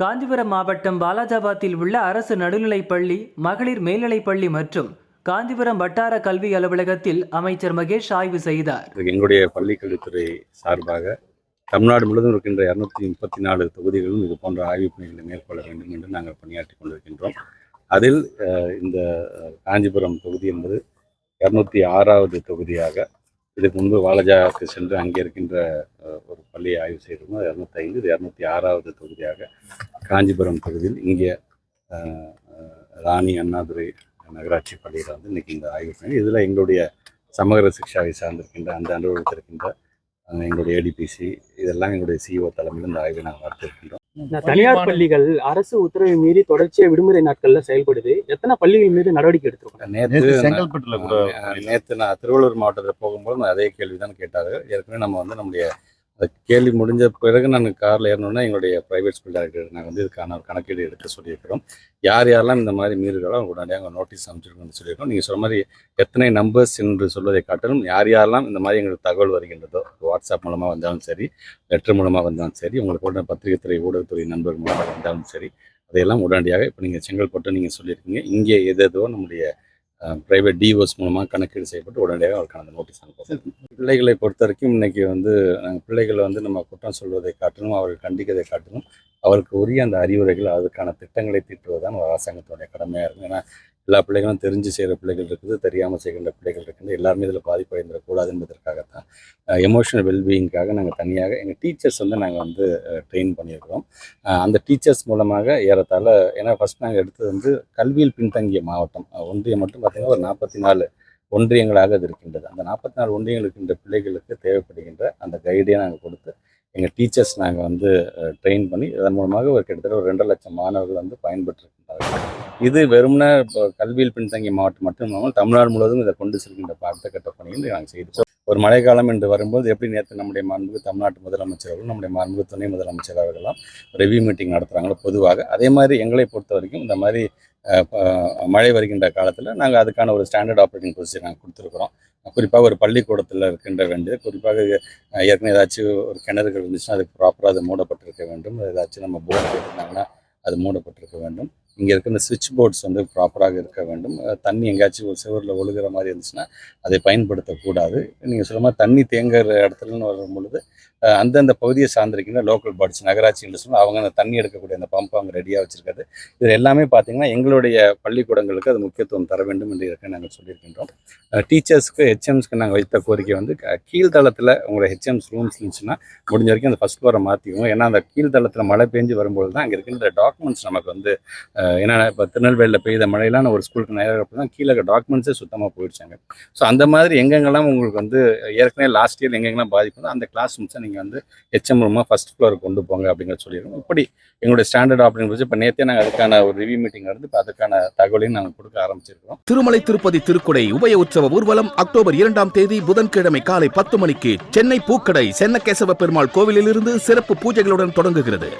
காஞ்சிபுரம் மாவட்டம் பாலாஜாபாத்தில் உள்ள அரசு நடுநிலைப் பள்ளி மகளிர் மேல்நிலைப் பள்ளி மற்றும் காஞ்சிபுரம் வட்டார கல்வி அலுவலகத்தில் அமைச்சர் மகேஷ் ஆய்வு செய்தார். எங்களுடைய பள்ளிக்கல்வித்துறை சார்பாக தமிழ்நாடு முழுவதும் இருக்கின்ற இரநூத்தி முப்பத்தி நாலு தொகுதிகளும் இது போன்ற ஆய்வுப் பணிகளை மேற்கொள்ள வேண்டும் என்று நாங்கள் பணியாற்றி கொண்டிருக்கின்றோம். அதில் இந்த காஞ்சிபுரம் தொகுதி என்பது இரநூத்தி ஆறாவது தொகுதியாக இதுக்கு முன்பு வாலஜாவுக்கு சென்று அங்கே இருக்கின்ற ஒரு பள்ளியை ஆய்வு செய்திருந்தோம். இரநூத்தி ஐந்து இது இரநூத்தி ஆறாவது தொகுதியாக காஞ்சிபுரம் தொகுதியில் இங்கே ராணி அண்ணாதுரை நகராட்சி பள்ளியில் வந்து இன்னைக்கு இந்த ஆய்வு பணி இதில் எங்களுடைய சமகர சிக்ஷாவை சார்ந்திருக்கின்ற அந்த அஹ், எங்களுடைய ஏடிபிசி இதெல்லாம் எங்களுடைய சிஇஓ தலைமையில் இந்த ஆய்வை நாங்கள் நடத்திருக்கின்றோம் தனியார் பள்ளிகள் அரசு உத்தரவை மீறி தொடர்ச்சியா விடுமுறை நாட்கள்ல செயல்படுது. எத்தனை பள்ளிகள் மீது நடவடிக்கை எடுத்திருக்கோம்? நேற்று செங்கல்பட்டுல கூட நேற்று நான் திருவள்ளூர் மாவட்டத்தில் போகும்போது அதே கேள்வி தான் கேட்டார் ஏற்கனவே நம்ம வந்து நம்முடைய கேள்வி முடிஞ்ச பிறகு நான் காரில் ஏறணுன்னா எங்களுடைய ப்ரைவேட் ஸ்கூல் டேரக்டர் நாங்கள் வந்து இதுக்கான ஒரு கணக்கீடு எடுக்க சொல்லியிருக்கிறோம். யார் யாரெல்லாம் இந்த மாதிரி மீறுகளோ உடனடியாக நோட்டீஸ் அமைச்சிருக்கோம்னு சொல்லியிருக்கோம். நீங்கள் சொன்ன மாதிரி எத்தனை நம்பர்ஸ் என்று சொல்வதை காட்டிலும் யார் யாரெல்லாம் இந்த மாதிரி எங்களுக்கு தகவல் வருகின்றதோ வாட்ஸ்அப் மூலமாக வந்தாலும் சரி லெட்டர் மூலமாக வந்தாலும் சரி உங்களுக்கு உடனே பத்திரிகைத்துறை ஊடகத்துறை நண்பர் மூலமாக வந்தாலும் சரி அதையெல்லாம் உடனடியாக இப்போ நீங்கள் செங்கல்பட்டு நீங்கள் சொல்லியிருக்கீங்க. இங்கே எது எதோ நம்முடைய ப்ரைவேட் டிஓஸ் மூலமாக கணக்கீடு செய்யப்பட்டு உடனடியாக அவருக்கான அந்த நோட்டீஸ் அனுப்புவோம் பிள்ளைகளை பொறுத்த வரைக்கும் இன்னைக்கு வந்து நாங்கள் பிள்ளைகளை வந்து நம்ம குற்றம் சொல்வதை காட்டணும் அவர்கள் கண்டிக்கதை காட்டணும் அவருக்கு உரிய அந்த அறிவுரைகள் அதுக்கான திட்டங்களை தீட்டுவது தான் அரசாங்கத்துடைய கடமையாக இருக்கும். ஏன்னா எல்லா பிள்ளைகளும் தெரிஞ்சு செய்கிற பிள்ளைகள் இருக்குது தெரியாமல் செய்கின்ற பிள்ளைகள் இருக்குது எல்லாருமே இதில் பாதிப்படைந்துடக்கூடாது என்பதற்காகத்தான் எமோஷனல் வெல்பீயிங்காக நாங்கள் தனியாக எங்கள் டீச்சர்ஸ் வந்து நாங்கள் வந்து ட்ரெயின் பண்ணியிருக்கிறோம். அந்த டீச்சர்ஸ் மூலமாக ஏறத்தாழ ஏன்னா ஃபர்ஸ்ட் நாங்கள் எடுத்தது வந்து கல்வியில் பின்தங்கிய மாவட்டம். ஒன்றியம் மட்டும் பார்த்திங்கன்னா ஒரு நாற்பத்தி நாலு ஒன்றியங்களாக அது இருக்கின்றது. அந்த நாற்பத்தி நாலு ஒன்றியங்கள் இருக்கின்ற பிள்ளைகளுக்கு தேவைப்படுகின்ற அந்த கைடே நாங்கள் கொடுத்து எங்கள் டீச்சர்ஸ் நாங்கள் வந்து ட்ரெயின் பண்ணி இதன் மூலமாக ஒரு கிட்டத்தட்ட ஒரு ரெண்டரை லட்சம் மாணவர்கள் வந்து பயன்பெற்று இது வெறும்னா இப்போ கல்வியில் பின்தங்கிய மாவட்டம் மட்டும் இல்லாமல் தமிழ்நாடு முழுவதும் இதை கொண்டு செல்கின்ற அடுத்த கட்ட பணிகள் நாங்கள் செய்து ஒரு மழைக்காலம் என்று வரும்போது எப்படி நேற்று நம்முடைய மாண்புக்கு தமிழ்நாட்டு முதலமைச்சர் அவர்கள் நம்முடைய மாண்புக்கு துணை முதலமைச்சர் அவர்களெல்லாம் ரிவ்யூ மீட்டிங் நடத்துகிறாங்களோ பொதுவாக அதே மாதிரி எங்களை பொறுத்த வரைக்கும் இந்த மாதிரி மழை வருகின்ற காலத்தில் நாங்கள் அதுக்கான ஒரு ஸ்டாண்டர்ட் ஆப்ரேட்டிங் ப்ரொசீஜர் நாங்கள் கொடுத்துருக்குறோம். குறிப்பாக ஒரு பள்ளிக்கூடத்தில் இருக்கின்ற வேண்டியது குறிப்பாக ஏற்கனவே ஏதாச்சும் ஒரு கிணறுகள் இருந்துச்சுன்னா அதுக்கு ப்ராப்பராக அது மூடப்பட்டிருக்க வேண்டும். ஏதாச்சும் நம்ம போர்டு போட்டிருந்தாங்கன்னா அது மூடப்பட்டிருக்க வேண்டும். இங்கே இருக்கிற சுவிட்ச் போர்ட்ஸ் வந்து ப்ராப்பராக இருக்க வேண்டும். தண்ணி எங்கேயாச்சும் ஒரு சுவரில் ஒழுகுற மாதிரி இருந்துச்சுன்னா அதை பயன்படுத்தக்கூடாது. நீங்கள் சொல்ல மாதிரி தண்ணி தேங்குற இடத்துலன்னு வரும் பொழுது அந்தந்த பகுதியை சார்ந்திருக்கின்ற லோக்கல் பாடிஸ் நகராட்சி சொன்னால் அவங்க அந்த தண்ணி எடுக்கக்கூடிய அந்த பம்ப் அவங்க ரெடியாக வச்சுருக்காது. இது எல்லாமே பார்த்தீங்கன்னா எங்களுடைய பள்ளிக்கூடங்களுக்கு அது முக்கியத்துவம் தர வேண்டும் என்று இருக்க நாங்கள் சொல்லியிருக்கின்றோம். டீச்சர்ஸ்க்கு ஹெச்எம்ஸ்க்கு நாங்கள் வைத்த கோரிக்கை வந்து கீழ்த்தளத்தில் கீழ்தளத்தில் உங்களோட ஹெச்எம்ஸ் ரூம்ஸ் இருந்துச்சுன்னா முடிஞ்ச வரைக்கும் அந்த ஃபஸ்ட் ஃப்ளோரை மாற்றிக்குவோம் ஏன்னா அந்த கீழ்த்தளத்தில் மழை பெஞ்சு வரும்போது தான் அங்கே இருக்கின்ற டாக்குமெண்ட்ஸ் நமக்கு வந்து ஏன்னா இப்போ திருநெல்வேலியில் பெய்த மழையெல்லாம் நான் ஒரு ஸ்கூலுக்கு நேரம் தான் கீழே டாக்குமெண்ட்ஸே சுத்தமாக போயிடுச்சாங்க. ஸோ அந்த மாதிரி எங்கெங்கெல்லாம் உங்களுக்கு வந்து ஏற்கனவே லாஸ்ட் இயர் எங்கெங்கெல்லாம் பாதிப்பு அந்த கிளாஸ் ரூம்ஸை நீங்கள் வந்து ஹெச்எம் ரூமாக ஃபஸ்ட் ஃப்ளோர் கொண்டு போங்க அப்படிங்கிற சொல்லிடுவோம் இப்படி எங்களுடைய ஸ்டாண்டர்ட் ஆப்ரேட்டிங் ப்ரொசீஜர் இப்போ நேற்றே நாங்கள் அதுக்கான ஒரு ரிவ்யூ மீட்டிங் நடந்து இப்போ அதுக்கான தகவலையும் நாங்கள் கொடுக்க ஆரம்பிச்சிருக்கிறோம். திருமலை திருப்பதி திருக்குடை உபய உற்சவ ஊர்வலம் அக்டோபர் இரண்டாம் தேதி புதன்கிழமை காலை பத்து மணிக்கு சென்னை பூக்கடை சென்னகேசவ பெருமாள் கோவிலிலிருந்து சிறப்பு பூஜைகளுடன் தொடங்குகிறது.